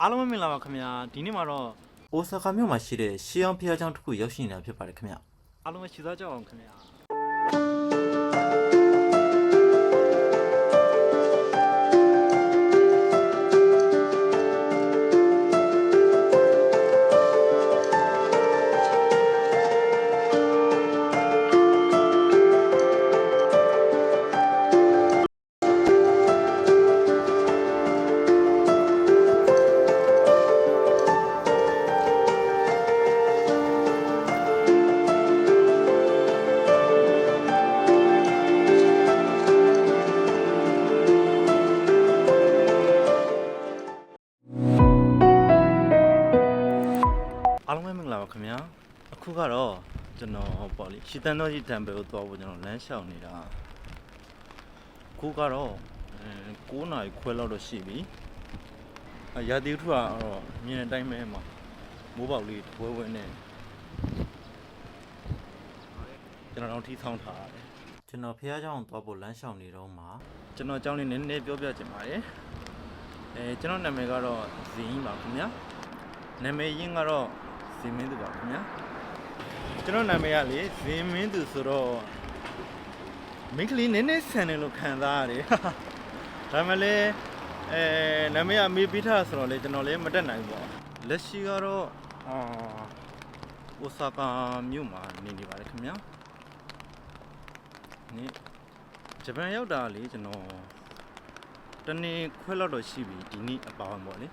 အားလုံးပဲမင်္ဂလာပါခင်ဗျာဒီနေ့မှာတော့အိုဆာကာမြို့မှာရှိတဲ့ရှီအောင်ဖျားကျောင်းတစ်ခုရောက်ရှိနေတာဖြစ်ပါတယ်ခင်ဗျအားလုံးပဲခြေစားကြအောင်ခင်ဗျာ ခင်ဗျာအခုကတော့ကျွန်တော်ပေါ့လေရှီတန်တော်ကြီးတံပယ်ကိုသွားဖို့ကျွန်တော်လမ်းလျှောက်နေတာအခုကတော့အဲ9နာရီခွဲလောက်တော့ရှိပြီအရာတီထုကတော့မြင်တဲ့အတိုင်းပဲမှာမိုးပေါက်လေးတပွဲပွဲနဲ့ကျွန်တော်တို့ထိဆောင်းထားရတယ်ကျွန်တော်ဖျားကျောင်းကိုသွားဖို့လမ်းလျှောက်နေတော့မှာကျွန်တော်အကြောင်းလေးနည်းနည်းပြောပြချင်ပါတယ်အဲကျွန်တော်နာမည်ကတော့ဇင်းပါခင်ဗျာနာမည်ရင်းကတော့ဇ င်းမင်းသူပါခင်ဗျာကျွန်တော်နာမည်ကလေဇင်းမင်းသူဆိုတော့မိန်းကလေးနည်းနည်းဆန်တယ်လို့ခံစားရတယ်ဒါမှလည်းအဲနာမည်ကမေးပြီးထားဆိုတော့လေကျွန်တော်လည်းမတက်နိုင်ဘူးပေါ့လက်ရှိကတော့အာအိုဆာကာမြို့မှာနေနေပါတယ်ခင်ဗျာနေဂျပန်ရောက်တာလေကျွန်တော်တနေ့ခွဲလောက်တော့ရှိပြီဒီနေ့အပါဝင်ပေါ့လေ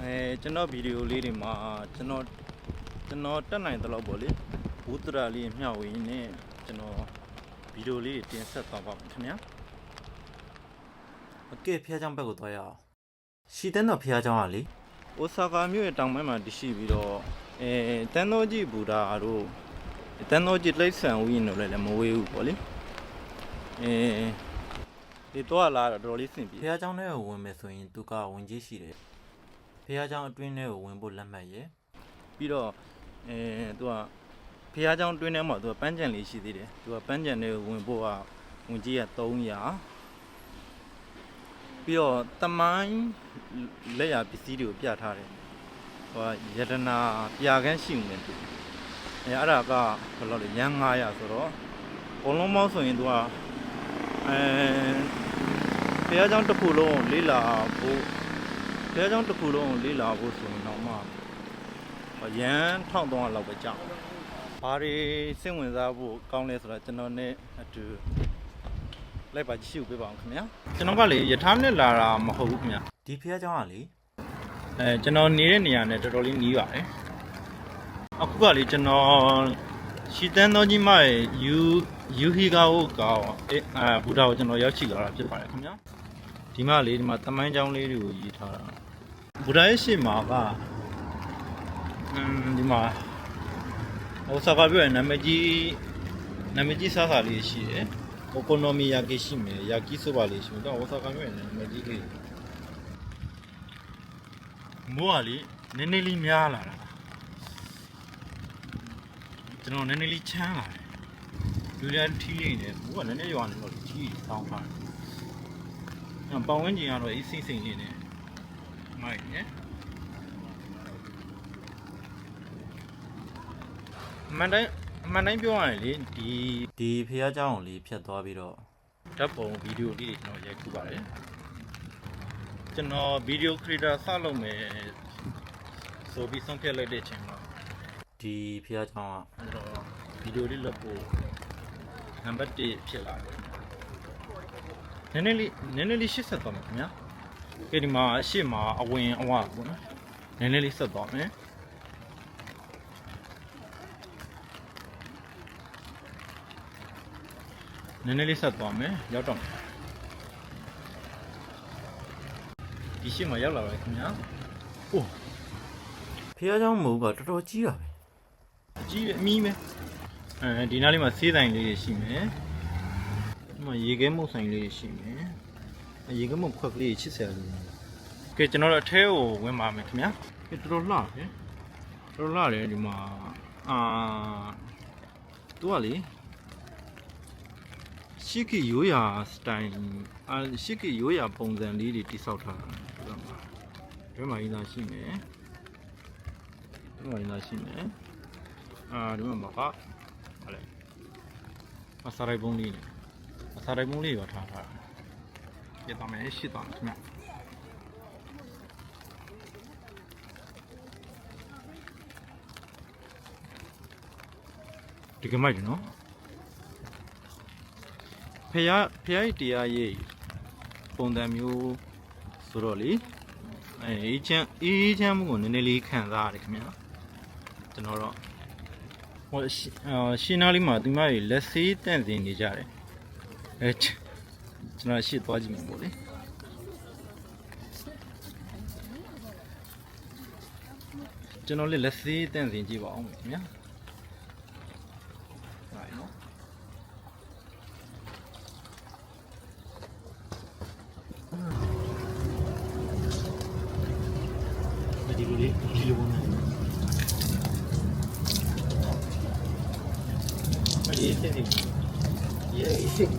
အဲကျွန်တော်ဗီဒီယိုလေးတွေမှာကျွန်တော်ကျွန်တော်တက်နိုင်တဲ့လောက်ပေါ့လေဘူတရာလေးမျှဝေရင်းနဲ့ကျွန်တော်ဗီဒီယိုလေးတွေတင်ဆက်သွားပါမယ်ခင်ဗျာအကဲဖျားကျောင်းဘက်ကိုသွားရအောင်ရှီတန်တော်ဖျားကျောင်းကလေအိုဆာကာမြို့ရဲ့တောင်ပိုင်းမှာတရှိပြီးတော့အဲတန်တော်ကြီးဘူတာတို့တန်တော်ကြီးလိမ့်ဆန်ဝင်းတို့လည်းလည်းမဝေးဘူးပေါ့လေအဲဒီတော့လာတော့တော်တော်လေးစင်ပြီဖျားကျောင်းထဲကိုဝင်မယ်ဆိုရင်သူကဝင်ကြီးရှိတယ် ဖျားကျောင်းအတွင်းထဲကိုဝင်ဖို့လက်မှတ်ရယ် ပြီးတော့အဲသူကဖះเจ้าတွင်းထဲမှာသူကပန်းကြံလေးရှိသေးတယ်သူကပန်းကြံလေးကိုဝင်ဖို့ကဝင်ကြီးက300ပြီးတော့တမိုင်းလက်ရပစ္စည်းတွေကိုပြထားတယ်ဟိုကယတနာပြကန်းရှိနေတယ်သူအဲအဲ့ဒါကဘယ်လိုလဲရန်900ဆိုတော့ဘုံလုံးမောင်းဆိုရင်သူကအဲဖះเจ้าတစ်ခုလုံးကိုလေးလာဖို့ လဲချောင်းတစ်ခုလုံးကိုလေးလာဖို့ဆိုရင်တော့မှရန်1300လောက်ပဲကြာဘာတွေစိတ်ဝင်စားဖို့ကောင်းလဲဆိုတော့ကျွန်တော်နဲ့အတူလိုက်ပါကြည့်ရှုပေးပါအောင်ခင်ဗျာကျွန်တော်ကလေယထာနဲ့လာတာမဟုတ်ဘူးခင်ဗျာဒီဖျားချောင်းကလေအဲကျွန်တော်နေတဲ့နေရာနဲ့တော်တော်လေးနီးပါတယ်အခုကလေကျွန်တော်ရှီတန်းတော်ကြီးမရဲ့ယူယူဟီကာကိုကောင်းအဲဘူတာကိုကျွန်တော်ရောက်ရှိလာတာဖြစ်ပါတယ်ခင်ဗျာဒီမှာလေဒီမှာတမိုင်းချောင်းလေးတွေကိုရေးထားတာ ဘူတာရဲ့ရှေ့မှာကအမ်ဒီမှာဟိုဆာကာပြောရင်နာမည်ကြီးနာမည်ကြီးစားစာလေးရှိတယ်။အိုကိုနိုမီယာကီရှိမယ်။ယာကီဆိုပါလေးရှိမယ်။တော့ဟိုဆာကာပြောရင်နာမည်ကြီးလေးမိုးကလေနည်းနည်းလေးများလာတာ။ကျွန်တော်နည်းနည်းလေးချမ်းလာတယ်။လူလည်းထီးနေတယ်။မိုးကနည်းနည်းရွာနေတော့ထီးတောင်းထားတယ်။အဲ့ပတ်ဝန်းကျင်ကတော့အေးစိမ့်စိမ့်လေးနဲ့ မိုက်နော်။အမှန်တိုင်းအမှန်တိုင်းပြောရရင်လေဒီဒီဖျားကျောင်းကိုလေဖြတ်သွားပြီးတော့ဓာတ်ပုံဗီဒီယိုလေးတွေကျွန်တော်ရိုက်ခုပါတယ်ကျွန်တော်ဗီဒီယိုခရီတာစလုပ်မယ်ဆိုပြီးဆုံးဖြတ်လိုက်တဲ့အချိန်မှာဒီဖျားကျောင်းကအဲ့တော့ဗီဒီယိုလေးလုပ်ဖို့နံပါတ်1ဖြစ်လာတယ်နည်းနည်းလေးနည်းနည်းလေးရှစ်ဆက်သွားမယ်ခင်ဗျာ ကဲဒီမှာအရှိမှာအဝင်အဝပေါ့နော်နည်းနည်းလေးဆက်သွားမယ်နည်းနည်းလေးဆက်သွားမယ်ရောက်တော့မယ်ဒီရှိမှာရောက်လာပါခင်ဗျာအိုးဖျားကျောင်းမိုးကတော်တော်ကြီးတာပဲကြီးပဲအမီးပဲအဲဒီနားလေးမှာဆေးဆိုင်လေးတွေရှိမယ်ဒီမှာရေခဲမုတ်ဆိုင်လေးတွေရှိမယ် အဲရေခဲမုတ်ခွက်ကလေး80ဆယ်လေးကဲကျွန်တော်တို့အထဲကိုဝင်ပါမယ်ခင်ဗျာကဲတော်တော်လှတယ်တော်တော်လှတယ်ဒီမှာအာသူကလေရှစ်ကီရိုးရာစတိုင်အာရှစ်ကီရိုးရာပုံစံလေးတွေတိစောက်ထားတာဒီမှာတွဲမှာကြီးသားရှိမယ်တွဲမှာကြီးသားရှိမယ်အာဒီမှာမကဟာလေအစာရိုက်ပုံးလေးနဲ့အစာရိုက်ပုံးလေးရောထားထားတာ ပြတ်သွားမယ်ရှစ်သွားမယ်ခင်ဗျဒီကမိုက်တယ်နော်ဖះဖះဤတရားရေးပုံစံမျိုးဆိုတော့လေအဲအေးချမ်းအေးချမ်းမှုကိုနည်းနည်းလေးခံစားရတယ်ခင်ဗျာကျွန်တော်တော့ဟိုရှအော်ရှင်းနာလေးမှာဒီမကြီးလက်ဆေးတန့်စင်နေကြတယ်အဲချ ကျွန်တော်ရှစ်သွားကြည့်မှာပေါ့လေကျွန်တော်လေးလက်ဆေးတန့်စင်ကြည့်ပါအောင်ခင်ဗျာဟုတ်နော် ဒီလိုလေးဒီလိုဝင်မယ်အေးစစ်စစ်ရေးစစ်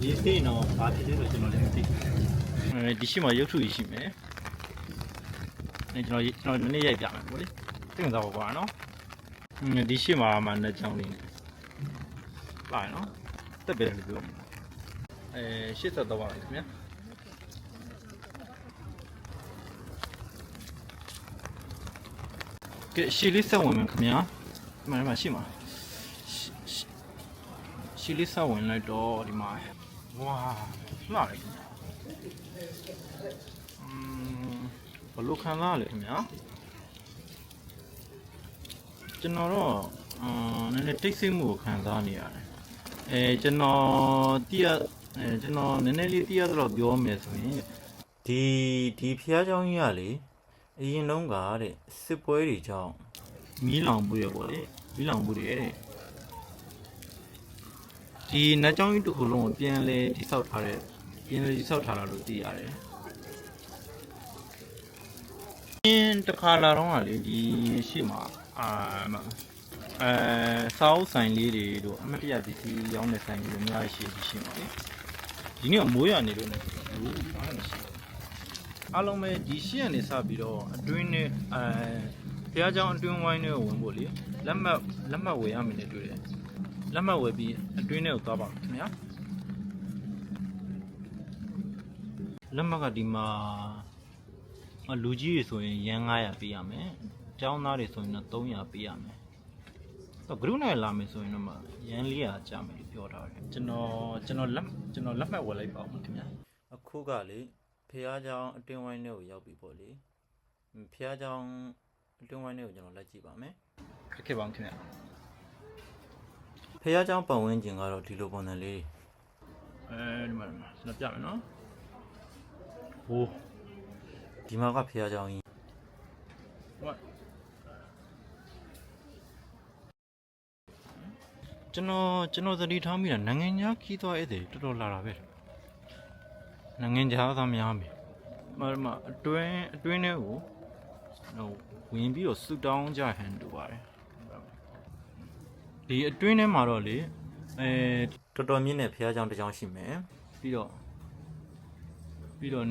ဒီစိနော်ဘာဖြစ်လဲလို့ကျွန်တော်လည်းမသိဘူးအဲဒီ ရှိမှရုပ်ထုကြီးရှိမယ်အဲကျွန်တော်ကျွန်တော်နည်းနည်းရိုက်ပြမယ်ပေါ့လေသိမှာတော့ကွာနော်ဒီရှိမှမှနှစ်ချောင်းလေးပါနော်တက်ပဲလို့ပြောအဲ83ပါခင်ဗျာကဲရှီလေးဆက်ဝင်မယ်ခင်ဗျာဒီမှာဒီမှာရှိမှာရှီရှီရှီလေးဆက်ဝင်လိုက်တော့ဒီမှာဝါလှတယ်ခင်ဗျာอืม ဘယ်လိုခံစားရလဲခင်ဗျာကျွန်တော်တော့အာနည်းနည်းတိတ်ဆိတ်မှုကိုခံစားနေရတယ်အဲကျွန်တော်တိရအဲကျွန်တော်နည်းနည်းလေးတိရတော့ပြောမယ်ဆိုရင် ဒီဒီဖះเจ้าကြီးကလေအရင်တုန်းကတဲ့စစ်ပွဲတွေကြောင့် မီးလောင်မှုရပေါ့လေမီးလောင်မှုတွေတဲ့ဒီနတ်ကြောင်းကြီးတစ်ခုလုံးကိုပြန်လဲတိဆောက်ထားတဲ့ပြန်လဲတိဆောက်ထားတာလို့သိရတယ် အင်းတစ်ခါလာတော့ကလေဒီရှိမှာအာမအဲစောက်ဆိုင်လေးတွေတို့အမတ်တရပစ္စည်းရောင်းတဲ့ဆိုင်လေးတွေအများကြီးရှိရှိရှိမှာလေဒီနေ့ကမိုးရနေလို့ねဘူးဘာမှမရှိဘူးအားလုံးပဲဒီရှေ့ကနေစပြီးတော့အတွင်းနဲ့အဲဘုရားကျောင်းအတွင်းဝိုင်းတွေကိုဝင်ဖို့လေလက်မှတ်လက်မှတ်ဝယ်ရမယ်နဲ့တွေ့တယ်လက်မှတ်ဝယ်ပြီးအတွင်းထဲကိုသွားပါမယ်ခင်ဗျာလက်မှတ်ကဒီမှာအ လူကြီးတွေဆိုရင်ရန်900ပေးရမယ်ကျောင်းသားတွေဆိုရင်တော့300ပေးရမယ်တော့ group နဲ့လာမယ်ဆိုရင်တော့မှရန်400ကျမယ်လို့ပြောထားတယ်ကျွန်တော်ကျွန်တော်လက်ကျွန်တော်လက်မှတ်ဝယ်လိုက်ပါဦးခင်ဗျာ အခုကလေဖះเจ้าအတွင်းဝိုင်းထဲကိုရောက်ပြီပေါ့လေဖះเจ้าအတွင်းဝိုင်းထဲကိုကျွန်တော်လက်ကြည့်ပါမယ် ခက်ခဲပါဦးခင်ဗျာ ဖះเจ้าပတ်ဝန်းကျင်ကတော့ဒီလိုပုံစံလေး အဲဒီမှာဒီမှာကျွန်တော်ပြမယ်နော်ဟိုး ဒီမှာကဖះเจ้าကြီး ဟိုကျွန်တော်ကျွန်တော်သတိထားမိတာနိုင်ငံခြားခီးသွားဧည့်သည်တော်တော်လာတာပဲနိုင်ငံခြားသားများမယ်မမအတွင်းအတွင်းထဲကိုဟိုဝင်ပြီးတော့ဆူတောင်းကြဟန်တူပါတယ်ဒီအတွင်းထဲမှာတော့လေအဲ တော်တော်မြင့်တဲ့ဖះเจ้าတစ်ကြောင်းရှိမယ် ပြီးတော့ပြီးတော့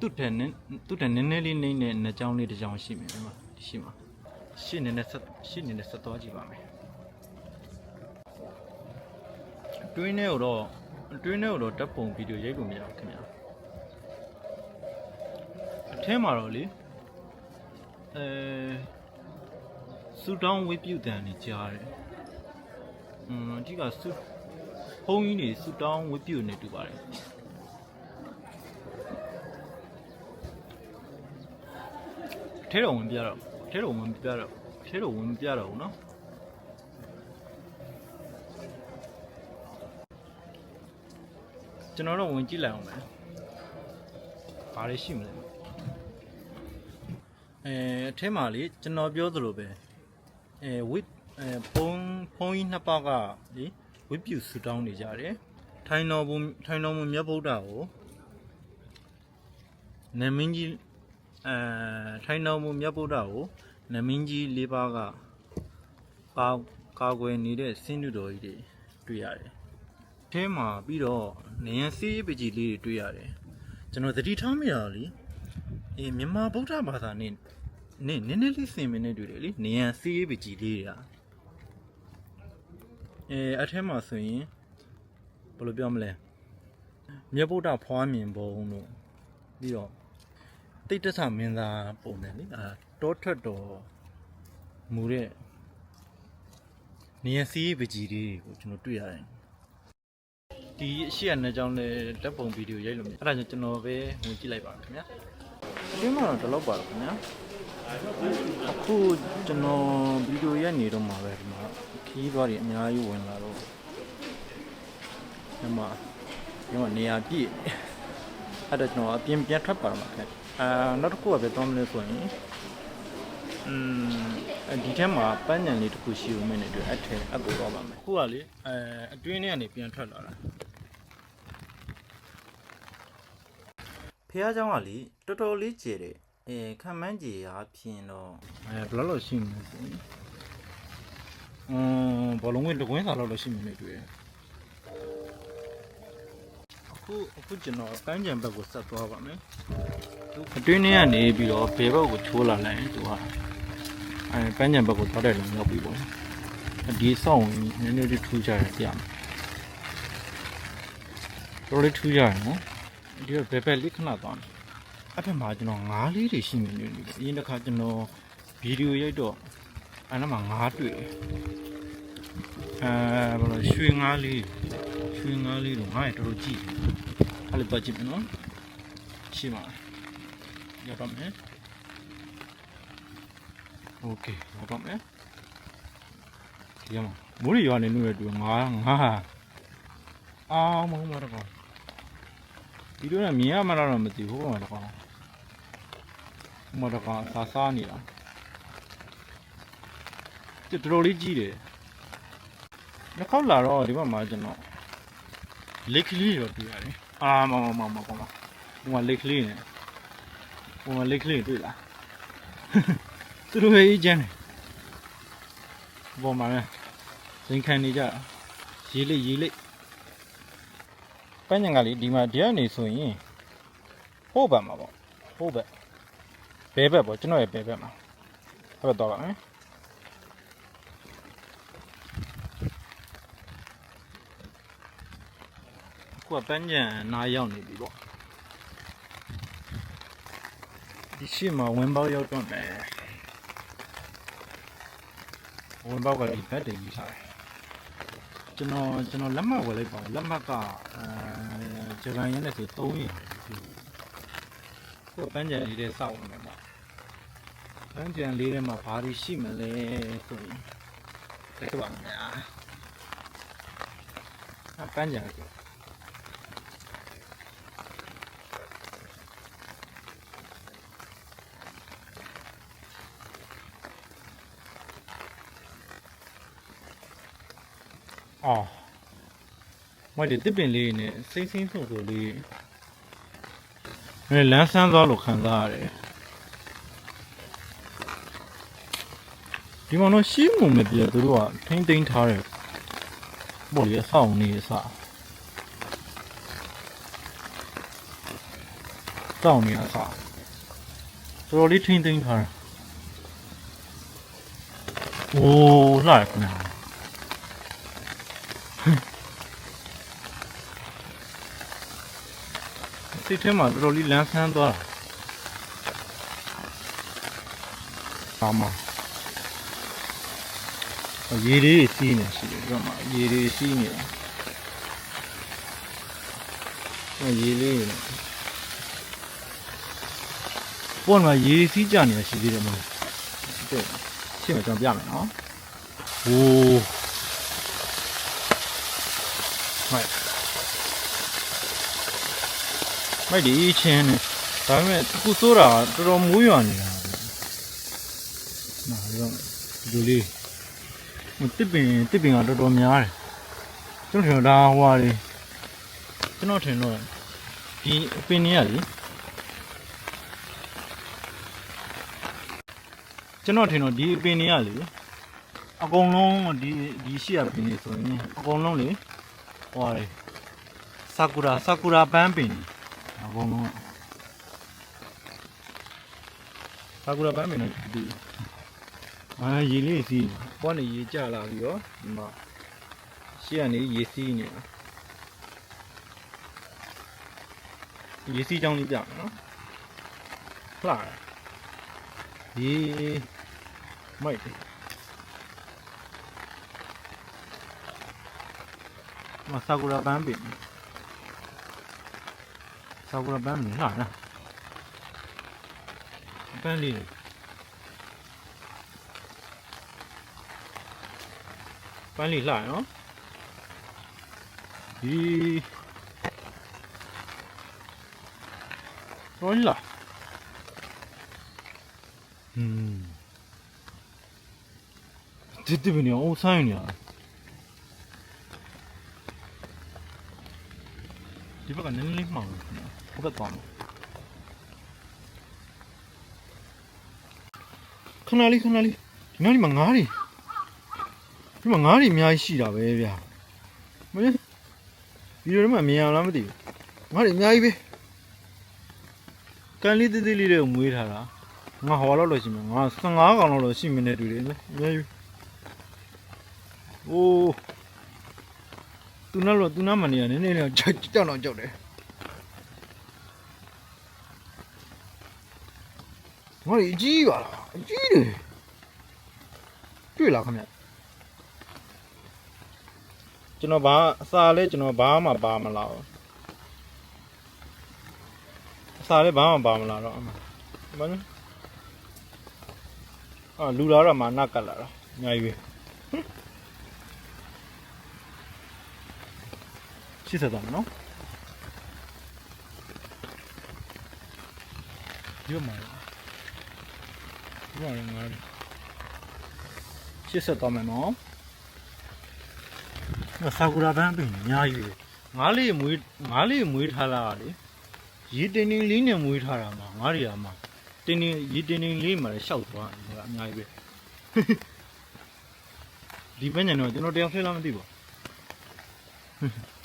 သူ့တဲ့နည်းသူ့တဲ့နည်းနည်းလေးနေနဲ့နှစ်ကြောင်းလေးတစ်ကြောင်းရှိမယ်ဒီမှာဒီရှိမှာရှင်းနေနဲ့ဆက်ရှင်းနေနဲ့ဆက်သွားကြည့်ပါမယ်အတွင်းထဲကိုတော့အတွင်းထဲကိုတော့ဓာတ်ပုံဗီဒီယိုရိုက်လို့မရဘူးခင်ဗျာအထဲမှာတော့လေအဲစူတောင်းဝိပုတန်နေကြားတယ်อืมအဓိကစူဘုန်းကြီးတွေစူတောင်းဝိပုနေတူပါတယ် ထဲတော်ဝင်ပြတော့ထဲတော်ဝင်ပြတော့ထဲတော်ဝင်ပြတော့ဘူးနော်ကျွန်တော်တော့ဝင်ကြည့်လိုက်အောင်မယ်ဘာတွေရှိမလဲအဲအထဲမှာလေကျွန်တော်ပြောသလိုပဲအဲဝစ်အဲဖုန်းဖုန်းကြီးနှစ်ပါးကလေဝစ်ပြူဆူတောင်းနေကြတယ်ထိုင်တော်ဘုံထိုင်တော်မူမြတ်ဗုဒ္ဓကိုနမင်းကြီး အဲထိုင်တော်မူမြတ်ဗုဒ္ဓကိုနမင်းကြီးလေးပါးကကာကာကွယ်နေတဲ့စင်းတူတော်ကြီးတွေတွေ့ရတယ်ထဲမှာပြီးတော့နေရစီးပကြီးလေးတွေတွေ့ရတယ်ကျွန်တော်သတိထားမိတာလေအေးမြန်မာဗုဒ္ဓဘာသာနဲ့နည်းနည်းနည်းလေးစင်မင်းနဲ့တွေ့တယ်လေနေရစီးပကြီးလေးတွေကအဲအထဲမှာဆိုရင်ဘယ်လိုပြောမလဲမြတ်ဗုဒ္ဓဖွားမြင်ပုံတို့ပြီးတော့ တိတ်တဆမင်းသားပုံတယ်လေအာတောထွက်တော်မူတဲ့နေရစီးပကြီးလေးကိုကျွန်တော်တွေ့ရတယ်ဒီအရှိရနှစ်ကြောင်းနဲ့တက်ပုံဗီဒီယိုရိုက်လို့မြင်အဲ့ဒါကြောင့်ကျွန်တော်ပဲဝင်ကြည့်လိုက်ပါမယ်ခင်ဗျာအင်းမှာတော့ဒီလောက်ပါတော့ခင်ဗျာအခုကျွန်တော်ဗီဒီယိုရိုက်နေတော့မှာပဲဒီမှာခီးသွားတွေအများကြီးဝင်လာတော့ဒီမှာဒီမှာနေရာပြည့်အဲ့ဒါကျွန်တော်အပြင်ပြန်ထွက်ပါတော့မှာခင် အာနောက်တစ်ခုကပဲတောင်းမလဲဆိုရင်อืมဒီထဲမှာပန်းညံလေးတစ်ခုရှိဦးမယ်နဲ့တွေ့အထက်အကူတော့ပါမယ်အခုကလေအဲအတွင်းထဲကနေပြန်ထွက်လာတာ ဖះเจ้าကလေတော်တော်လေးကျယ်တယ်အဲခံမှန်းကြည်ရာဖြင့်တော့ အဲဘယ်လောက်လောက်ရှိမလဲဆိုရင်အမ်ဘောလုံးဝင်တကွင်းစာလောက်လောက်ရှိမနေတွေ့တယ် အခုအခုကျွန်တော်ပန်းကြံဘက်ကိုဆက်သွားပါမယ်သူအတွင်းထဲကနေပြီးတော့ဘေဘက်ကိုချိုးလာလိုက်ရင်သူကအဲပန်းကြံဘက်ကိုသွားတဲ့လမ်းရောက်ပြီပေါ့ဒီဆောင်းနည်းနည်းလေးထူးကြတယ်တရားတော်လေးထူးကြတယ်နော်ဒီတော့ဘယ်ဘက်လေးခဏသွားမယ်အဲ့ဖက်မှာကျွန်တော်ငါးလေးတွေရှိနေတယ်အရင်တစ်ခါကျွန်တော်ဗီဒီယိုရိုက်တော့အဲ့နားမှာငါးတွေ့တယ်အဲဘယ်လိုရွှေငါးလေး ရွှေငါးလေးတော့ငါ့ရတော်တော်ကြည့်အဲ့လိုပတ်ကြည့်မနော်ရှိမှာရတော့မယ်โอเคရတော့မယ်ဒီမှာမိုးရီရွာနေလို့ရတူငါးငါးအာမဟုတ်မှာတော့ဒီလိုနဲ့မြင်ရမှာတော့မသိဘူးဟိုမှာတော့ မတော်ကအစားစားနေတာကျတော်တော်လေးကြီးတယ်တစ်ခေါက်လာတော့ဒီဘက်မှာကျွန်တော် လက်ကလေးရောတွေ့ရတယ်အာမမမမမမဟိုမှာလက်ကလေးနဲ့ဟိုမှာလက်ကလေးတွေ့လားသူတို့ရဲ့အေးချမ်းတယ်ဘောမှာလဲဇင်ခံနေကြရေးလေးရေးလေးပန်းညံကလေးဒီမှာဒီကနေဆိုရင်ဟိုးဘက်မှာပေါ့ဟိုးဘက်ဘဲဘက်ပေါ့ကျွန်တော်ရဲ့ဘဲဘက်မှာအဲ့တော့တော့ပါမယ် ခုကပန်းညံနားရောက်နေပြီပေါ့ဒီရှိမှာဝင်ပေါက်ရောက်တော့မယ်ဝင်ပေါက်ကဒီဘက်တင်ကြီးစားတယ်ကျွန်တော်ကျွန်တော်လက်မှတ်ဝယ်လိုက်ပါလက်မှတ်ကအဲဂျပန်ရင်းနဲ့ဆို300ခုပန်းညံလေးတဲ့စောက်ဝင်မယ်ပေါ့ပန်းကြံလေးထဲမှာဘာတွေရှိမလဲဆိုရင်တက်ပါမယ်အပန်းကြံလေး အော်မွေးတစ်ပင်လေးနဲ့စိမ့်စိမ့်ဆိုဆိုလေးအဲလမ်းဆန်းသွားလို့ခံစားရတယ်ဒီမှာတော့ရှင်းမှုမပြည့်သူတို့ကထိမ့်သိမ်းထားတယ်ပေါ့လေအဆောင်နေအစားစောင်းနေအစားတော်တော်လေးထိမ့်သိမ်းထားတယ်โอ้လှရခဏ စိတ်ထဲမှာတော်တော်လေးလန်းဆန်းသွားတာအာမရေလေးစီးနေရှိတယ်ဒီမှာရေလေးစီးနေတာအဲရေလေးနေပေါ်မှာရေစီးကြနေတာရှိသေးတယ်မဟုတ်တဲ့ရှင်းမကျွန်တော်ပြမယ်နော်ဟိုးမိုက် မိုက်ဒီချင်းနေဒါပေမဲ့အခုစိုးတာတော်တော်မိုးရွာနေတာနားရောဒီလေးဟိုတစ်ပင်တစ်ပင်ကတော်တော်များတယ်ကျွန်တော်ထင်တော့ဒါဟွာလေကျွန်တော်ထင်တော့ဒီအပင်ကြီးကလေကျွန်တော်ထင်တော့ဒီအပင်ကြီးကလေအကုန်လုံးဒီဒီရှိရပင်ကြီးဆိုရင်အကုန်လုံးလေဟောလေဆာကူရာဆာကူရာပန်းပင် အကုန်လုံးဆာကူရာပန်းပင်နဲ့ဒီအာရေလေးစီးဘောနေရေကျလာပြီးတော့ဒီမှာရှေ့ကနေရေစီးနေတာရေစီးကြောင်းလေးပြမယ်နော်လှတယ်ဒီမိုက်တယ်မဆာကူရာပန်းပင် ဆာကူရာပန်းပင်လာလားပန်းလေးပန်းလေးလာနော်ဒီရောလာဟွ ဒီတပင်းရောဆိုင်နေရဒီဘက်ကနည်းနည်းလေးမှောင်တယ်ဟိုဘက်သွားမယ်ခဏလေးခဏလေးဒီနောက်ဒီမှာငါးတွေဒီမှာငါးတွေအများကြီးရှိတာပဲဗျာမင်းဗီဒီယိုထဲမှာမြင်ရလားမသိဘူးငါးတွေအများကြီးပဲကန်လေးသေးသေးလေးတွေကိုမွေးထားတာငါဟောလောက်လို့ရှိမှာငါ15ကောင်လောက်လို့ရှိမနေတူတယ်အများကြီးအိုး သူနောက်တော့သူနောက်မနေရနည်းနည်းလေးကြောက်ကြောက်တော့ကြောက်တယ်ငါကြီးအကြီးပါလားအကြီးတယ်တွေ့လားခင်ဗျကျွန်တော်ဘာအစာလဲကျွန်တော်ဘာမှပါမလားအစာလဲဘာမှပါမလားတော့အမှဘာလဲအာလူလာတော့မှနက်ကတ်လာတော့အများကြီးပဲ ရှစ်ဆက်သွားမယ်နော်ဒီမှာဒီမှာငါရှစ်ဆက်သွားမယ်နော်ငါဆာကူရာဘန်းပင်အများကြီးပဲငါးလေးမွေးငါးလေးမွေးထားလာတာလေရေတင်းတင်းလေးနဲ့မွေးထားတာမှာငါးတွေကမှာတင်းတင်းရေတင်းတင်းလေးမှာလည်းရှောက်သွားတယ်ကအများကြီးပဲဒီပညာတော့ကျွန်တော်တရားဆွဲလာမသိပါဘူး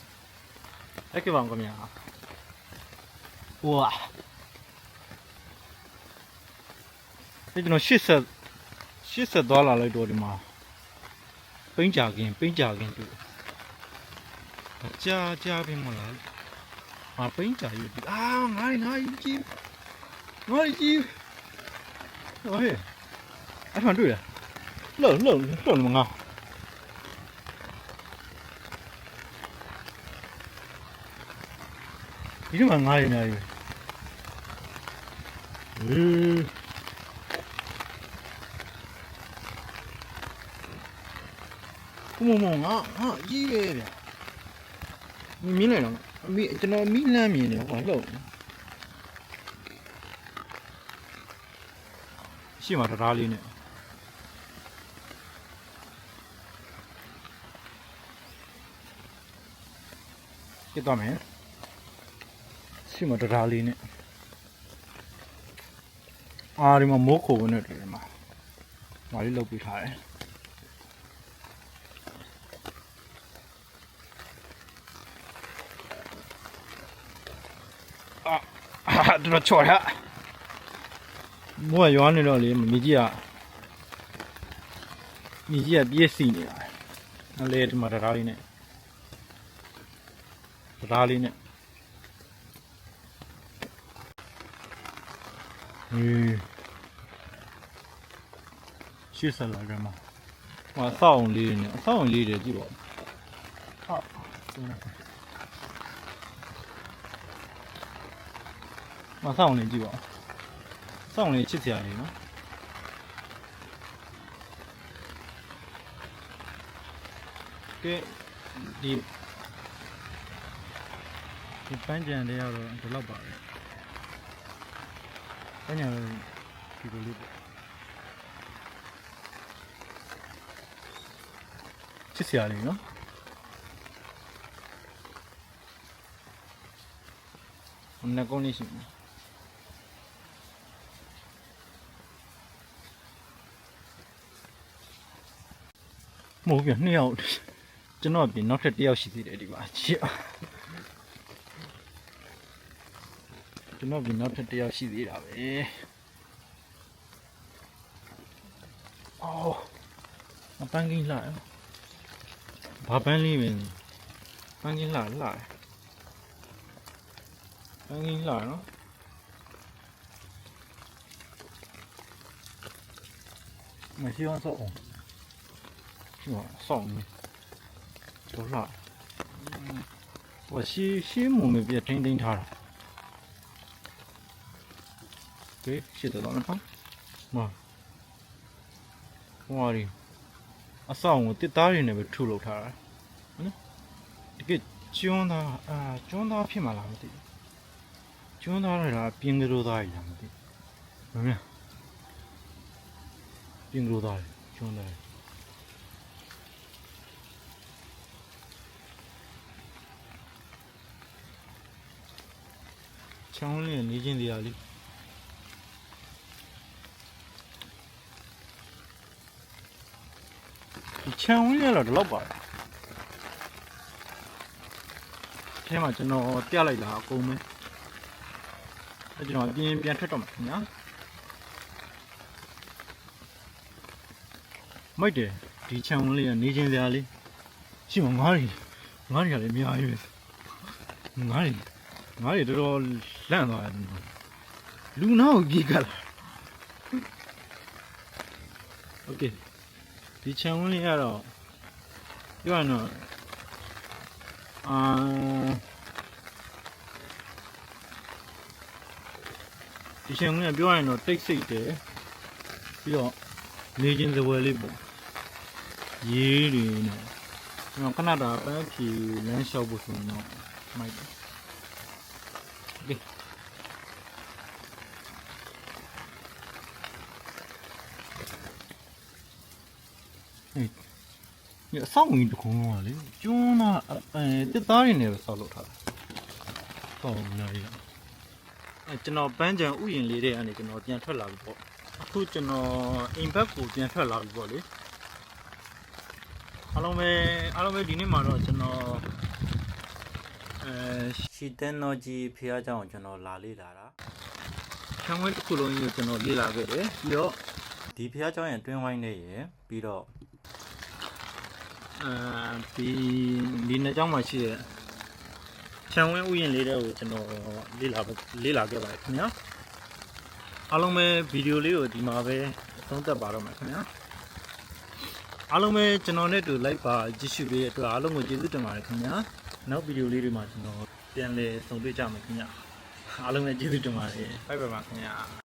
အဲ့ကဘာကမြာဝါအဲ့ကျွန်တော်80 80ဒေါ်လာလိုက်တော့ဒီမှာပိန်းကြခင်ပိန်းကြခင်တူကြာကြာပြီမလားဟာပိန်းကြယူဒီအာငါငါကြီးငါကြီးဟေးအဲ့မှတွေ့လားလှုပ်လှုပ်လှုပ်မငါ ဒီမှာငားရနေပြီဟေးဘုံမငါဟာကြီးရဲ့ဗျမင်းမြင်လိုက်တော့အမိကျွန်တော်မိလမ်းမြင်တယ်ဟောလို့ရှိမှာတရားလေးနဲ့ပြတ်သွားမယ် ရှိမတရားလေးနဲ့အာဒီမှာမိုးခိုးနဲ့တွေ့တယ်မှာဒါလေးလုပ်ပြထားတယ်အာအာတော်ချော်ရမိုးကရွာနေတော့လေမိကြီးကမိကြီးကပြည့်စီနေတာအဲ့လေဒီမှာတရားလေးနဲ့တရားလေးနဲ့ ဟေးရှေ့ဆက်လာကြမှာဟောအဆောက်အုံလေးနဲ့အဆောက်အုံလေးတွေကြည့်ပါဦးဟုတ်ဆုံးလိုက်မဆောက်အုံလေးကြည့်ပါဦးဆောက်အုံ အဲ့ညာဒီလိုလေးပေါ့။ချစ်စရာလေးနော်။အနက်ကုန်းလေးရှိမယ်။မဟုတ်ပြန်နှစ်ယောက်ကျွန်တော်အပြင်နောက်ထပ်တစ်ယောက်ရှိသေးတယ်ဒီမှာချစ် ကျွန်တော်အပြင်နောက်ထပ်တစ်ယောက်ရှိသေးတာပဲအော်အပန်းကင်းလာရောဘာပန်းလေးပဲပန်းကင်းလာလာပန်းကင်းလာနော်မရှိအောင်စောအောင်ရှိအောင်စောင့်နေ 多辣！我西西木没别真真它了。 对，写得到那看，妈，哇哩，啊上午在大人那边抽了它了，嗯，这个姜它啊姜它偏嘛拉不的，姜它那啥冰个肉大一样的，怎么样？冰肉大的，姜它。ချောင်းလေးနေချင်းတရားလေး ဒီချောင်းလေးကတော့ဒီလောက်ပါတယ်အဲမှာကျွန်တော်ပြလိုက်တာအကုန်ပဲအဲကျွန်တော်အပြင်ပြန်ထွက်တော့မှာခင်ဗျာမိုက်တယ်ဒီချောင်းလေးကနေချင်းတရားလေးရှိမငားရီငားရီကလည်းအများကြီးပဲငားရီ ငါတွေတော်တော်လန့်သွားတယ်လူနာကိုပြေးကလာโอเค ဒီချန်ဝင်းလေးကတော့ပြောရရင်တော့အာဒီချန်ဝင်းကပြောရရင်တော့တိတ်ဆိတ်တယ်ပြီးတော့နေချင်းစပွဲလေးပေါ့ရေးတွေနဲ့ကျွန်တော်ခဏတာပန်းဖြူလမ်းလျှောက်ဖို့ဆိုရင်တော့မိုက်တယ် ဒီအဆောင်ဝင်တစ်ခုလုံးကလေကျွန်းသားအဲတစ်သားရင်းနဲ့ပဲဆောက်လုပ်ထားတာ။ဆောက်နေရ။အဲကျွန်တော်ပန်းချံဥယျင်လေးတွေကနေကျွန်တော်ပြန်ထွက်လာပြီပေါ့။အခုကျွန်တော်အိမ်ဘက်ကိုပြန်ထွက်လာပြီပေါ့လေ။အားလုံးပဲအားလုံးပဲဒီနေ့မှာတော့ကျွန်တော်အဲ ရှီတန်တော်ကြီးဖះเจ้าကိုကျွန်တော်လာလေ့လာတာ ခြံဝဲတစ်ခုလုံးကြီးကိုကျွန်တော်လေ့လာခဲ့တယ်။ပြီးတော့ ဒီဖះเจ้าရဲ့တွင်းဝိုင်းလေးရယ်ပြီးတော့ အဲဒီဒီနှစ်ကြောင်းမှာရှိတဲ့ခြံဝဲဥယျင်လေးတွေကိုကျွန်တော်လေ့လာလေ့လာခဲ့ပါတယ်ခင်ဗျာ။အားလုံးပဲဗီဒီယိုလေးကိုဒီမှာပဲအဆုံးသတ်ပါတော့မယ်ခင်ဗျာ။အားလုံးပဲကျွန်တော်နဲ့အတူ like ပါကြည့်ရှုပေးတဲ့အတွက်အားလုံးကိုကျေးဇူးတင်ပါတယ်ခင်ဗျာ။နောက်ဗီဒီယိုလေးတွေမှာကျွန်တော်ပြန်လည်ဆုံတွေ့ကြမယ်ခင်ဗျာ။အားလုံးပဲကျေးဇူးတင်ပါတယ်။ bye bye ပါခင်ဗျာ။